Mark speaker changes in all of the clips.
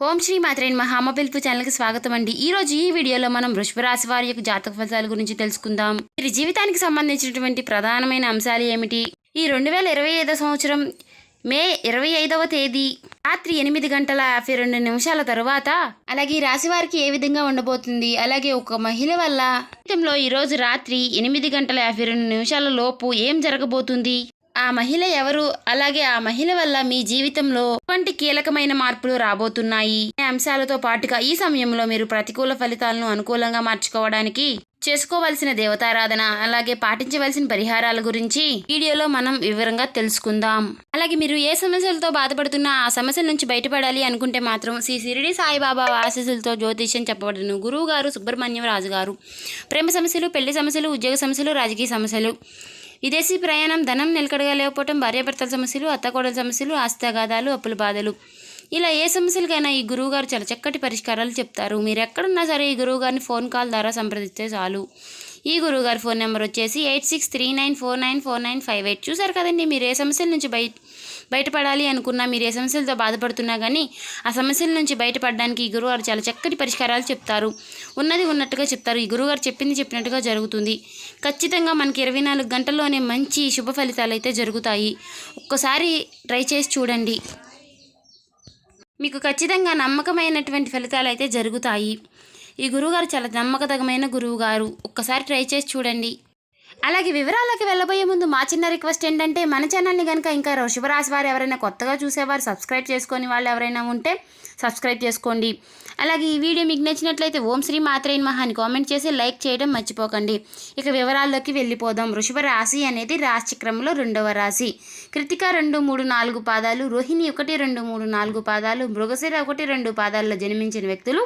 Speaker 1: ఓం శ్రీ మాత్రైన్ మహామ పిలుపు ఛానల్కి స్వాగతం అండి. ఈ రోజు ఈ వీడియోలో మనం వృషభ రాశి వారి యొక్క జాతక ఫలితాల గురించి తెలుసుకుందాం. వీరి జీవితానికి సంబంధించినటువంటి ప్రధానమైన అంశాలు ఏమిటి? ఈ రెండు వేల ఇరవై ఐదో సంవత్సరం మే ఇరవై ఐదవ తేదీ రాత్రి ఎనిమిది గంటల యాభై రెండు నిమిషాల తరువాత అలాగే ఈ రాశి వారికి ఏ విధంగా ఉండబోతుంది? అలాగే ఒక మహిళ వల్ల జీవితంలో ఈరోజు రాత్రి ఎనిమిది గంటల యాభై రెండు నిమిషాల లోపు ఏం జరగబోతుంది? ఆ మహిళ ఎవరు? అలాగే ఆ మహిళ వల్ల మీ జీవితంలో ఎటువంటి కీలకమైన మార్పులు రాబోతున్నాయి? అనే అంశాలతో పాటుగా ఈ సమయంలో మీరు ప్రతికూల ఫలితాలను అనుకూలంగా మార్చుకోవడానికి చేసుకోవలసిన దేవతారాధన అలాగే పాటించవలసిన పరిహారాల గురించి వీడియోలో మనం వివరంగా తెలుసుకుందాం. అలాగే మీరు ఏ సమస్యలతో బాధపడుతున్నా ఆ సమస్యల నుంచి బయటపడాలి అనుకుంటే మాత్రం శ్రీ సిరిడి సాయిబాబా ఆశీస్సులతో జ్యోతిష్యం చెప్పబడను గురువు గారు సుబ్రహ్మణ్యం రాజు గారు ప్రేమ సమస్యలు పెళ్ళి సమస్యలు ఉద్యోగ సమస్యలు రాజకీయ సమస్యలు. విదేశీ ప్రయాణం ధనం నిలకడగా లేకపోవటం భార్యాభర్తల సమస్యలు అత్తకోడల సమస్యలు ఆస్తిగాదాలు అప్పుల బాధలు. ఇలా ఏ సమస్యలకైనా ఈ గురువుగారు చాలా చక్కటి పరిష్కారాలు చెప్తారు. మీరు ఎక్కడున్నా సరే ఈ గురువుగారిని ఫోన్ కాల్ ద్వారా సంప్రదిస్తే చాలు. ఈ గురువుగారి ఫోన్ నెంబర్ వచ్చేసి eight six three nine four nine four nine five eight. చూసారు కదండి మీరు ఏ సమస్యల నుంచి బయట బయటపడాలి అనుకున్నా మీరు ఏ సమస్యలతో బాధపడుతున్నా కానీ ఆ సమస్యల నుంచి బయటపడడానికి ఈ గురువుగారు చాలా చక్కటి పరిష్కారాలు చెప్తారు. ఉన్నది ఉన్నట్టుగా చెప్తారు. ఈ గురువుగారు చెప్పింది చెప్పినట్టుగా జరుగుతుంది. ఖచ్చితంగా మనకి ఇరవై నాలుగు గంటల్లోనే మంచి శుభ ఫలితాలు అయితే జరుగుతాయి. ఒక్కసారి ట్రై చేసి చూడండి. మీకు ఖచ్చితంగా నమ్మకమైనటువంటి ఫలితాలు అయితే జరుగుతాయి. ఈ గురువుగారు చాలా నమ్మకదగమైన గురువు గారు ఒక్కసారి ట్రై చేసి చూడండి. అలాగే వివరాలకు వెళ్ళబోయే ముందు మా చిన్న రిక్వెస్ట్ ఏంటంటే మన ఛానల్ని కనుక ఇంకా శుభరాశి వారు ఎవరైనా కొత్తగా చూసేవారు సబ్స్క్రైబ్ చేసుకొని వాళ్ళు ఎవరైనా ఉంటే సబ్స్క్రైబ్ చేసుకోండి. అలాగే ఈ వీడియో మీకు నచ్చినట్లయితే ఓం శ్రీ మాత్రైన్ మహాని కామెంట్ చేసి లైక్ చేయడం మర్చిపోకండి. ఇక వివరాల్లోకి వెళ్ళిపోదాం. వృషభ రాశి అనేది రాశిక్రమంలో రెండవ రాశి. కృతిక రెండు మూడు నాలుగు పాదాలు. రోహిణి ఒకటి రెండు మూడు నాలుగు పాదాలు. మృగశిర ఒకటి రెండు పాదాల్లో జన్మించిన వ్యక్తులు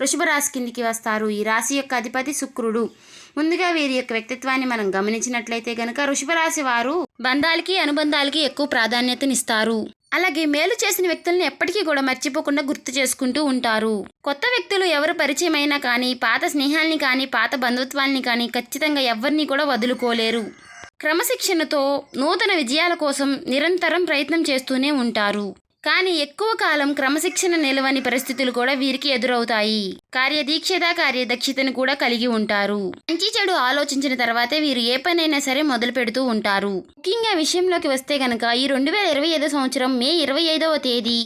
Speaker 1: వృషభ రాశి కిందికి వస్తారు. ఈ రాశి యొక్క అధిపతి శుక్రుడు. ముందుగా వీరి యొక్క వ్యక్తిత్వాన్ని మనం గమనించినట్లయితే గనక వృషభ రాశి వారు బంధాలకి అనుబంధాలకి ఎక్కువ ప్రాధాన్యతనిస్తారు. అలాగే మేలు చేసిన వ్యక్తులను ఎప్పటికీ కూడా మర్చిపోకుండా గుర్తు చేసుకుంటూ ఉంటారు. కొత్త వ్యక్తులు ఎవరు పరిచయమైనా కానీ పాత స్నేహాల్ని కానీ పాత బంధుత్వాల్ని కానీ ఖచ్చితంగా ఎవరిని కూడా వదులుకోలేరు. క్రమశిక్షణతో నూతన విజయాల కోసం నిరంతరం ప్రయత్నం చేస్తూనే ఉంటారు. కానీ ఎక్కువ కాలం క్రమశిక్షణ నిలవని పరిస్థితులు కూడా వీరికి ఎదురవుతాయి. కార్యదీక్షత కార్యదక్షతను కూడా కలిగి ఉంటారు. మంచి చెడు ఆలోచించిన తర్వాతే వీరు ఏ పనైనా సరే మొదలు పెడుతూ ఉంటారు. ముఖ్యంగా విషయంలోకి వస్తే గనక ఈ రెండు వేల ఇరవై ఐదో సంవత్సరం మే ఇరవై ఐదవ తేదీ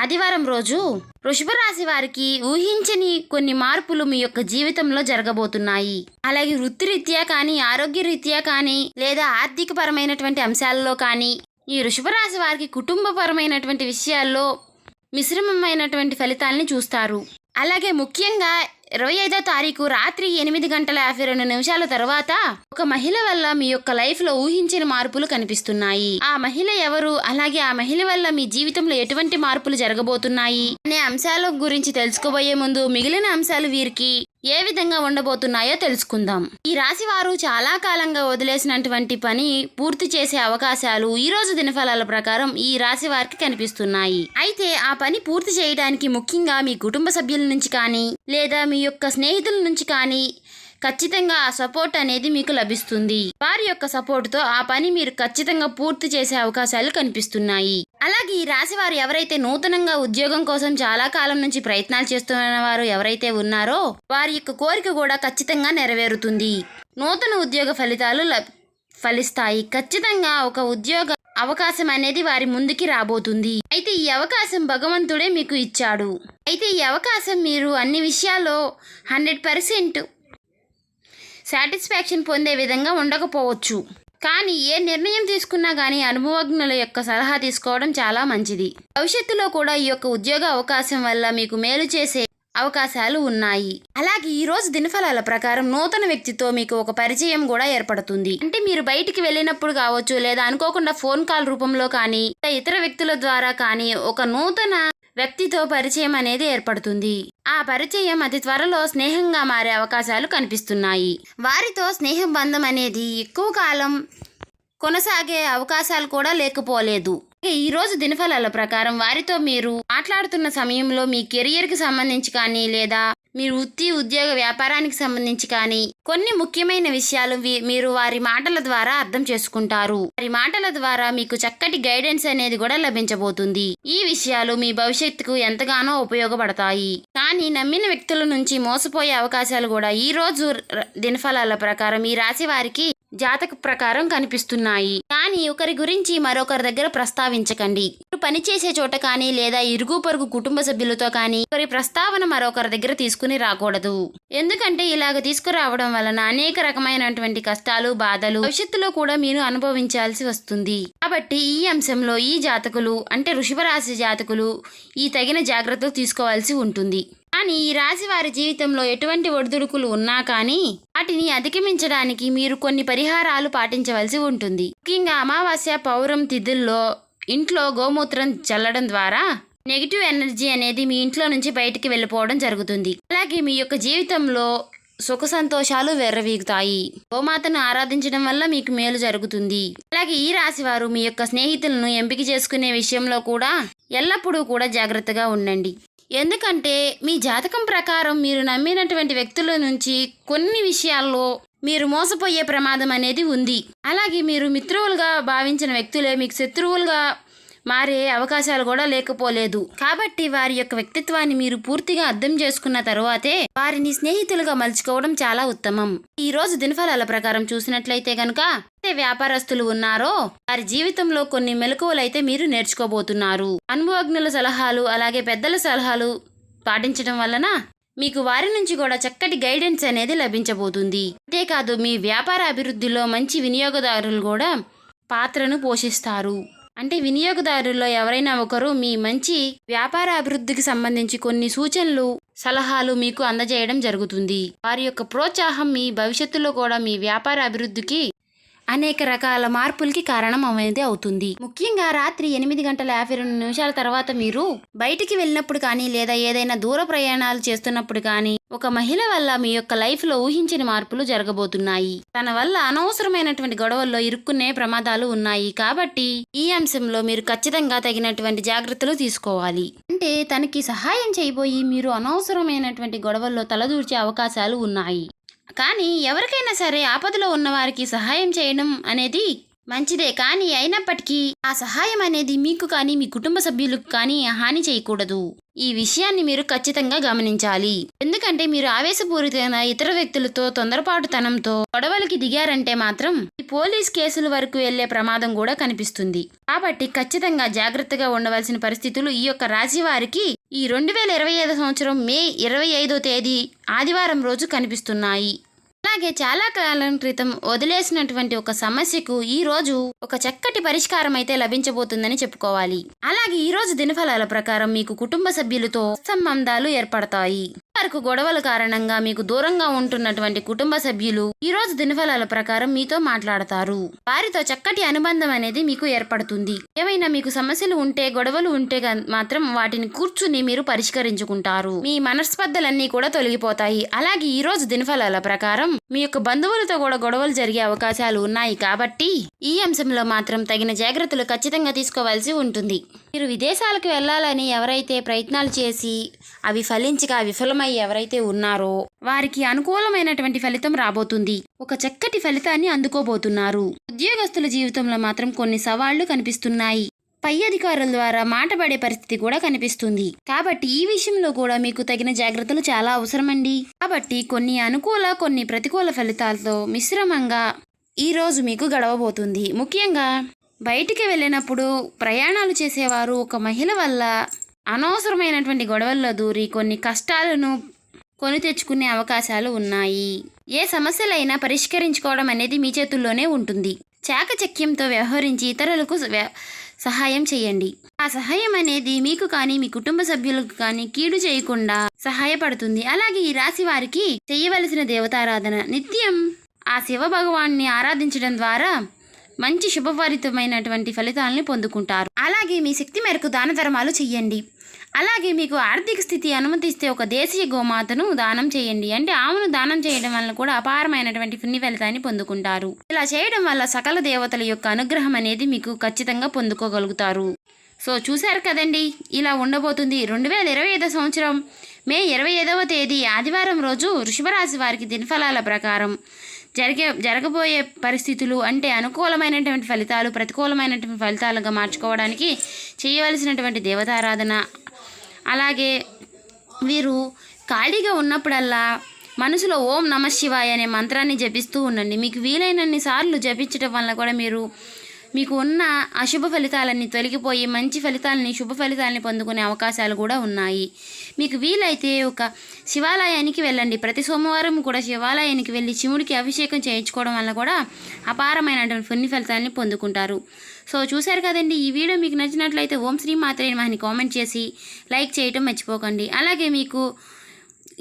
Speaker 1: ఆదివారం రోజు వృషభ రాశి వారికి ఊహించని కొన్ని మార్పులు మీ యొక్క జీవితంలో జరగబోతున్నాయి. అలాగే వృత్తిరీత్యా కానీ ఆరోగ్య రీత్యా కానీ లేదా ఆర్థిక పరమైనటువంటి అంశాలలో కానీ ఈ వృషభరాశి వారికి కుటుంబపరమైనటువంటి విషయాల్లో మిశ్రమమైనటువంటి ఫలితాలని చూస్తారు. అలాగే ముఖ్యంగా ఇరవై ఐదో తారీఖు రాత్రి ఎనిమిది గంటల యాభై రెండు నిమిషాల తర్వాత ఒక మహిళ వల్ల మీ యొక్క లైఫ్లో ఊహించిన మార్పులు కనిపిస్తున్నాయి. ఆ మహిళ ఎవరు? అలాగే ఆ మహిళ వల్ల మీ జీవితంలో ఎటువంటి మార్పులు జరగబోతున్నాయి? అనే అంశాల గురించి తెలుసుకోబోయే ముందు మిగిలిన అంశాలు వీరికి ఏ విధంగా ఉండబోతున్నాయో తెలుసుకుందాం. ఈ రాశి వారు చాలా కాలంగా వదిలేసినటువంటి పని పూర్తి చేసే అవకాశాలు ఈ రోజు దినఫలాల ప్రకారం ఈ రాశి వారికి కనిపిస్తున్నాయి. అయితే ఆ పని పూర్తి చేయడానికి ముఖ్యంగా మీ కుటుంబ సభ్యుల నుంచి కానీ లేదా మీ యొక్క స్నేహితుల నుంచి కానీ ఖచ్చితంగా ఆ సపోర్ట్ అనేది మీకు లభిస్తుంది. వారి యొక్క సపోర్ట్తో ఆ పని మీరు ఖచ్చితంగా పూర్తి చేసే అవకాశాలు కనిపిస్తున్నాయి. అలాగే ఈ రాశి వారు ఎవరైతే నూతనంగా ఉద్యోగం కోసం చాలా కాలం నుంచి ప్రయత్నాలు చేస్తున్న వారు ఎవరైతే ఉన్నారో వారి యొక్క కోరిక కూడా ఖచ్చితంగా నెరవేరుతుంది. నూతన ఉద్యోగ ఫలితాలు లబ్- ఫలిస్తాయి. ఖచ్చితంగా ఒక ఉద్యోగ అవకాశం అనేది వారి ముందుకి రాబోతుంది. అయితే ఈ అవకాశం భగవంతుడే మీకు ఇచ్చాడు. అయితే ఈ అవకాశం మీరు అన్ని విషయాల్లో హండ్రెడ్ పర్సెంట్ సాటిస్ఫాక్షన్ పొందే విధంగా ఉండకపోవచ్చు. కానీ ఏ నిర్ణయం తీసుకున్నా కానీ అనుభవజ్ఞుల యొక్క సలహా తీసుకోవడం చాలా మంచిది. భవిష్యత్తులో కూడా ఈ యొక్క ఉద్యోగ అవకాశం వల్ల మీకు మేలు చేసే అవకాశాలు ఉన్నాయి. అలాగే ఈ రోజు దినఫలాల ప్రకారం నూతన వ్యక్తితో మీకు ఒక పరిచయం కూడా ఏర్పడుతుంది. అంటే మీరు బయటికి వెళ్ళినప్పుడు కావచ్చు లేదా అనుకోకుండా ఫోన్ కాల్ రూపంలో కానీ ఇతర వ్యక్తుల ద్వారా కానీ ఒక నూతన వ్యక్తితో పరిచయం అనేది ఏర్పడుతుంది. ఆ పరిచయం అతి త్వరలో స్నేహంగా మారే అవకాశాలు కనిపిస్తున్నాయి. వారితో స్నేహ బంధం అనేది ఎక్కువ కాలం కొనసాగే అవకాశాలు కూడా లేకపోలేదు. ఈ రోజు దినఫలాల ప్రకారం వారితో మీరు మాట్లాడుతున్న సమయంలో మీ కెరియర్కి సంబంధించి కానీ లేదా మీరు వృత్తి ఉద్యోగ వ్యాపారానికి సంబంధించి కానీ కొన్ని ముఖ్యమైన విషయాలు మీరు వారి మాటల ద్వారా అర్థం చేసుకుంటారు. వారి మాటల ద్వారా మీకు చక్కటి గైడెన్స్ అనేది కూడా లభించబోతుంది. ఈ విషయాలు మీ భవిష్యత్తుకు ఎంతగానో ఉపయోగపడతాయి. కానీ నమ్మిన వ్యక్తుల నుంచి మోసపోయే అవకాశాలు కూడా ఈ రోజు దినఫలాల ప్రకారం ఈ రాశి వారికి జాతక ప్రకారం కనిపిస్తున్నాయి. కానీ ఒకరి గురించి మరొకరి దగ్గర ప్రస్తావించకండి. మీరు పనిచేసే చోట కానీ లేదా ఇరుగు పొరుగు కుటుంబ సభ్యులతో కానీ ఒకరి ప్రస్తావన మరొకరి దగ్గర తీసుకుని రాకూడదు. ఎందుకంటే ఇలాగ తీసుకురావడం వలన అనేక రకమైనటువంటి కష్టాలు బాధలు భవిష్యత్తులో కూడా మీరు అనుభవించాల్సి వస్తుంది. కాబట్టి ఈ అంశంలో ఈ జాతకులు అంటే వృషభ రాశి జాతకులు ఈ తగిన జాగ్రత్తలు తీసుకోవాల్సి ఉంటుంది. కానీ ఈ రాశి వారి జీవితంలో ఎటువంటి ఒడిదుడుకులు ఉన్నా కానీ వాటిని అధిగమించడానికి మీరు కొన్ని పరిహారాలు పాటించవలసి ఉంటుంది. ముఖ్యంగా అమావాస్య పౌరం తిథుల్లో ఇంట్లో గోమూత్రం చల్లడం ద్వారా నెగిటివ్ ఎనర్జీ అనేది మీ ఇంట్లో నుంచి బయటికి వెళ్ళిపోవడం జరుగుతుంది. అలాగే మీ యొక్క జీవితంలో సుఖ సంతోషాలు వెర్రవీగుతాయి. గోమాతను ఆరాధించడం వల్ల మీకు మేలు జరుగుతుంది. అలాగే ఈ రాశి వారు మీ యొక్క స్నేహితులను ఎంపిక చేసుకునే విషయంలో కూడా ఎల్లప్పుడూ కూడా జాగ్రత్తగా ఉండండి. ఎందుకంటే మీ జాతకం ప్రకారం మీరు నమ్మినటువంటి వ్యక్తుల నుంచి కొన్ని విషయాల్లో మీరు మోసపోయే ప్రమాదం అనేది ఉంది. అలాగే మీరు మిత్రువులుగా భావించిన వ్యక్తులే మీకు శత్రువులుగా మారే అవకాశాలు కూడా లేకపోలేదు. కాబట్టి వారి యొక్క వ్యక్తిత్వాన్ని మీరు పూర్తిగా అర్థం చేసుకున్న తరువాతే వారిని స్నేహితులుగా మలుచుకోవడం చాలా ఉత్తమం. ఈ రోజు దినఫలాల ప్రకారం చూసినట్లయితే గనుక ఏ వ్యాపారస్తులు ఉన్నారో వారి జీవితంలో కొన్ని మెలకువలైతే మీరు నేర్చుకోబోతున్నారు. అనుభవజ్ఞుల సలహాలు అలాగే పెద్దల సలహాలు పాటించడం వలన మీకు వారి నుంచి కూడా చక్కటి గైడెన్స్ అనేది లభించబోతుంది. అంతేకాదు మీ వ్యాపార అభివృద్ధిలో మంచి వినియోగదారులు కూడా పాత్రను పోషిస్తారు. అంటే వినియోగదారుల్లో ఎవరైనా ఒకరు మీ మంచి వ్యాపార అభివృద్ధికి సంబంధించి కొన్ని సూచనలు సలహాలు మీకు అందజేయడం జరుగుతుంది. వారి యొక్క ప్రోత్సాహం మీ భవిష్యత్తులో కూడా మీ వ్యాపార అభివృద్ధికి అనేక రకాల మార్పులకి కారణం అనేది అవుతుంది. ముఖ్యంగా రాత్రి ఎనిమిది గంటల యాభై రెండు నిమిషాల తర్వాత మీరు బయటికి వెళ్ళినప్పుడు కానీ లేదా ఏదైనా దూర ప్రయాణాలు చేస్తున్నప్పుడు కానీ ఒక మహిళ వల్ల మీ యొక్క లైఫ్లో ఊహించని మార్పులు జరగబోతున్నాయి. తన వల్ల అనవసరమైనటువంటి గొడవల్లో ఇరుక్కునే ప్రమాదాలు ఉన్నాయి. కాబట్టి ఈ అంశంలో మీరు ఖచ్చితంగా తగినటువంటి జాగ్రత్తలు తీసుకోవాలి. అంటే తనకి సహాయం చేయబోయి మీరు అనవసరమైనటువంటి గొడవల్లో తలదూర్చే అవకాశాలు ఉన్నాయి. కానీ ఎవరికైనా సరే ఆపదలో ఉన్నవారికి సహాయం చేయడం అనేది మంచిదే. కానీ అయినప్పటికీ ఆ సహాయం అనేది మీకు కానీ మీ కుటుంబ సభ్యులకు కానీ హాని చేయకూడదు. ఈ విషయాన్ని మీరు ఖచ్చితంగా గమనించాలి. ఎందుకంటే మీరు ఆవేశపూరితమైన ఇతర వ్యక్తులతో తొందరపాటుతనంతో గొడవలకి దిగారంటే మాత్రం ఈ పోలీస్ కేసుల వరకు వెళ్ళే ప్రమాదం కూడా కనిపిస్తుంది. కాబట్టి ఖచ్చితంగా జాగ్రత్తగా ఉండవలసిన పరిస్థితులు ఈ యొక్క రాశి వారికి ఈ రెండు వేల ఇరవై ఐదు సంవత్సరం మే ఇరవై ఐదో తేదీ ఆదివారం రోజు కనిపిస్తున్నాయి. అలాగే చాలా కాలం క్రితం వదిలేసినటువంటి ఒక సమస్యకు ఈ రోజు ఒక చక్కటి పరిష్కారం అయితే లభించబోతుందని చెప్పుకోవాలి. అలాగే ఈ రోజు దినఫలాల ప్రకారం మీకు కుటుంబ సభ్యులతో సంబంధాలు ఏర్పడతాయి. వరకు గొడవల కారణంగా మీకు దూరంగా ఉంటున్నటువంటి కుటుంబ సభ్యులు ఈ రోజు దినఫలాల ప్రకారం మీతో మాట్లాడతారు. వారితో చక్కటి అనుబంధం అనేది మీకు ఏర్పడుతుంది. ఏమైనా మీకు సమస్యలు ఉంటే గొడవలు ఉంటే మాత్రం వాటిని కూర్చుని మీరు పరిష్కరించుకుంటారు. మీ మనస్పర్ధలన్నీ కూడా తొలగిపోతాయి. అలాగే ఈ రోజు దినఫలాల ప్రకారం మీ యొక్క బంధువులతో కూడా గొడవలు జరిగే అవకాశాలు ఉన్నాయి కాబట్టి ఈ అంశంలో మాత్రం తగిన జాగ్రత్తలు ఖచ్చితంగా తీసుకోవాల్సి ఉంటుంది. మీరు విదేశాలకు వెళ్ళాలని ఎవరైతే ప్రయత్నాలు చేసి అవి ఫలించక విఫలమై ఎవరైతే ఉన్నారో వారికి అనుకూలమైనటువంటి ఫలితం రాబోతుంది. ఒక చక్కటి ఫలితాన్ని అందుకోబోతున్నారు. ఉద్యోగస్తుల జీవితంలో మాత్రం కొన్ని సవాళ్ళు కనిపిస్తున్నాయి. పై అధికారుల ద్వారా మాట పడే పరిస్థితి కూడా కనిపిస్తుంది. కాబట్టి ఈ విషయంలో కూడా మీకు తగిన జాగ్రత్తలు చాలా అవసరమండి. కాబట్టి కొన్ని అనుకూల కొన్ని ప్రతికూల ఫలితాలతో మిశ్రమంగా ఈ రోజు మీకు గడవబోతుంది. ముఖ్యంగా బయటికి వెళ్ళినప్పుడు ప్రయాణాలు చేసేవారు ఒక మహిళ వల్ల అనవసరమైనటువంటి గొడవల్లో దూరి కొన్ని కష్టాలను కొని తెచ్చుకునే అవకాశాలు ఉన్నాయి. ఏ సమస్యలైనా పరిష్కరించుకోవడం అనేది మీ చేతుల్లోనే ఉంటుంది. చాకచక్యంతో వ్యవహరించి ఇతరులకు సహాయం చేయండి. ఆ సహాయం అనేది మీకు కానీ మీ కుటుంబ సభ్యులకు కానీ కీడు చేయకుండా సహాయపడుతుంది. అలాగే ఈ రాశి వారికి చేయవలసిన దేవతారాధన. నిత్యం ఆ శివ భగవాన్ని ఆరాధించడం ద్వారా మంచి శుభఫలితమైనటువంటి ఫలితాలని పొందుకుంటారు. అలాగే మీ శక్తి మేరకు దాన ధర్మాలు చెయ్యండి. అలాగే మీకు ఆర్థిక స్థితి అనుమతిస్తే ఒక దేశీయ గోమాతను దానం చేయండి. అంటే ఆవును దానం చేయడం వల్ల కూడా అపారమైనటువంటి పుణ్య ఫలితాన్ని పొందుకుంటారు. ఇలా చేయడం వల్ల సకల దేవతల యొక్క అనుగ్రహం అనేది మీకు ఖచ్చితంగా పొందుకోగలుగుతారు. సో చూశారు కదండి? ఇలా ఉండబోతుంది రెండు వేల ఇరవై ఐదో సంవత్సరం. మే ఇరవై ఐదవ తేదీ ఆదివారం రోజు వృషభరాశి వారికి దినఫలాల ప్రకారం. జరిగే జరగబోయే పరిస్థితులు అంటే అనుకూలమైనటువంటి ఫలితాలు ప్రతికూలమైనటువంటి ఫలితాలుగా మార్చుకోవడానికి చేయవలసినటువంటి దేవతారాధన అలాగే వీరు ఖాళీగా ఉన్నప్పుడల్లా మనసులో ఓం నమ శివాయ అనే మంత్రాన్ని జపిస్తూ ఉండండి. మీకు వీలైనన్ని సార్లు జపించడం వల్ల కూడా మీరు మీకు ఉన్న అశుభ ఫలితాలన్నీ తొలగిపోయి మంచి ఫలితాలని శుభ ఫలితాలని పొందుకునే అవకాశాలు కూడా ఉన్నాయి. మీకు వీలైతే ఒక శివాలయానికి వెళ్ళండి. ప్రతి సోమవారం కూడా శివాలయానికి వెళ్ళి శివుడికి అభిషేకం చేయించుకోవడం వల్ల కూడా అపారమైనటువంటి పుణ్య ఫలితాలని పొందుకుంటారు. సో చూశారు కదండి ఈ వీడియో మీకు నచ్చినట్లయితే ఓం శ్రీ మాత్రే మహిని కామెంట్ చేసి లైక్ చేయటం మర్చిపోకండి. అలాగే మీకు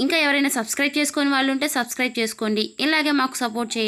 Speaker 1: ఇంకా ఎవరైనా సబ్స్క్రైబ్ చేసుకొని వాళ్ళు ఉంటే సబ్స్క్రైబ్ చేసుకోండి. ఇలాగే మాకు సపోర్ట్ చేయండి.